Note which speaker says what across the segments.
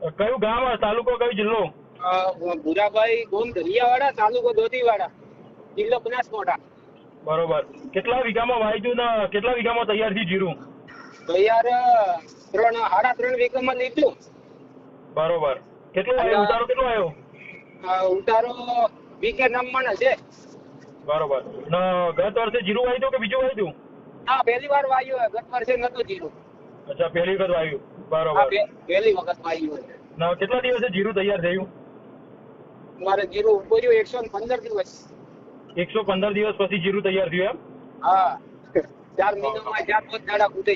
Speaker 1: કયું ગામ તાલુકો કયો જિલ્લો?
Speaker 2: ભૂરાભાઈ ગોમ દરિયાવાડા તાલુકો દોતીવાડા જિલ્લો બનાસકાંઠા.
Speaker 1: બરોબર. કેટલા વીઘામાં વાવ્યું ને કેટલા વીઘામાં તૈયાર થયું જીરું?
Speaker 2: તૈયાર ત્રણ સાડા ત્રણ વીઘામાં લીધું.
Speaker 1: બરોબર. કેટલો આવ્યો? ઉતારો કેટલો આવ્યો?
Speaker 2: ઉતારો વીઘે નમણ છે.
Speaker 1: બરોબર. ગત વર્ષે જીરું વાવ્યું કે બીજું વાવ્યું
Speaker 2: હા પહેલી વાર વાયુ ગત વર્ષે નતું જીરું.
Speaker 1: અચ્છા પહેલી વખત વાવ્યું બરોબર.
Speaker 2: પહેલી વખત વાયુ છે
Speaker 1: કેટલા દિવસે જીરું તૈયાર થયું?
Speaker 2: મારે જીરું ઉભર્યું એકસો પંદર દિવસ.
Speaker 1: એકસો પંદર દિવસ પછી જીરું તૈયાર થયું એમ?
Speaker 2: હા. ચાર મહિનામાં ચાર પાંચ દાડા કૂદે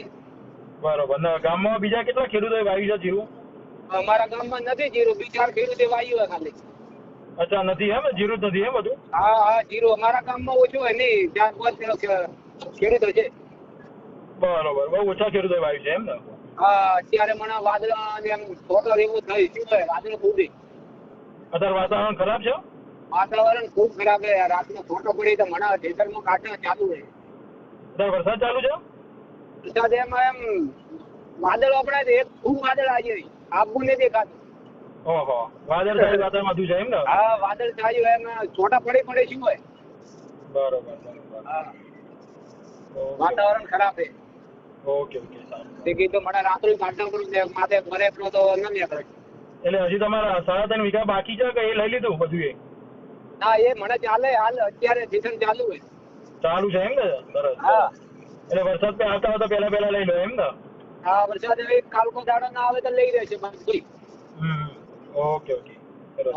Speaker 1: બરોબર. ના ગામમાં બીજા કેટલા ખેડૂતોએ વાવ્યું છે જીરું?
Speaker 2: અમારા ગામમાં નથી જીરું. બીજા ખેડૂતે વાવ્યું ખાલી.
Speaker 1: અચ્છા નથી એમ? જીરું નથી એમ બધું?
Speaker 2: હા હા જીરું અમારા ગામમાં ઓછું હોય નહીં. ચાર પાંચ ખેડૂતો છે.
Speaker 1: બરોબર. બહુ ઓછા ખેડૂતોએ છે એમ ને?
Speaker 2: હા અત્યારે મને વાદળા ને એમ થોડો એવું થઈ શું હોય વાદળ ફૂટી.
Speaker 1: અત્યારે વાતાવરણ ખરાબ છે?
Speaker 2: વાતાવરણ ખૂબ ખરાબ છે. રાતનો ફોટો પડી તો મને ખેતરમાં કાઢવા ચાલુ છે.
Speaker 1: અત્યારે વરસાદ ચાલુ છે?
Speaker 2: વરસાદ એમ એમ વાદળ આપણે એક ખૂબ વાદળ આજે. આબુ ને દેખાતું
Speaker 1: ઓહો વાદળ સાહેબ વાતાવરણ વધુ છે એમ ને?
Speaker 2: હા વાદળ છાયું એમ છોટા પડે પડે શું હોય?
Speaker 1: બરોબર બરોબર.
Speaker 2: વાતાવરણ ખરાબ છે.
Speaker 1: ઓકે ઓકે સારું.
Speaker 2: તે કીધું મને રાત્રે કાઢવા પડું માથે ભરે એટલો તો ન નીકળે.
Speaker 1: એટલે હજી તમારા સાડા ત્રણ વીઘા બાકી છે કે એ લઈ લીધું બધું એ?
Speaker 2: ના એ મને ચાલે હાલ અત્યારે સીઝન ચાલુ હોય
Speaker 1: ચાલુ છે એમ ને? સરસ
Speaker 2: હા.
Speaker 1: એટલે વરસાદ પે આવતા આવતા પહેલા પહેલા લઈ લો એમ ને?
Speaker 2: હા વરસાદ હવે કાલકો દાડો ના આવે તો લઈ રહેશે છે
Speaker 1: હમ ઓકે ઓકે. સરસ.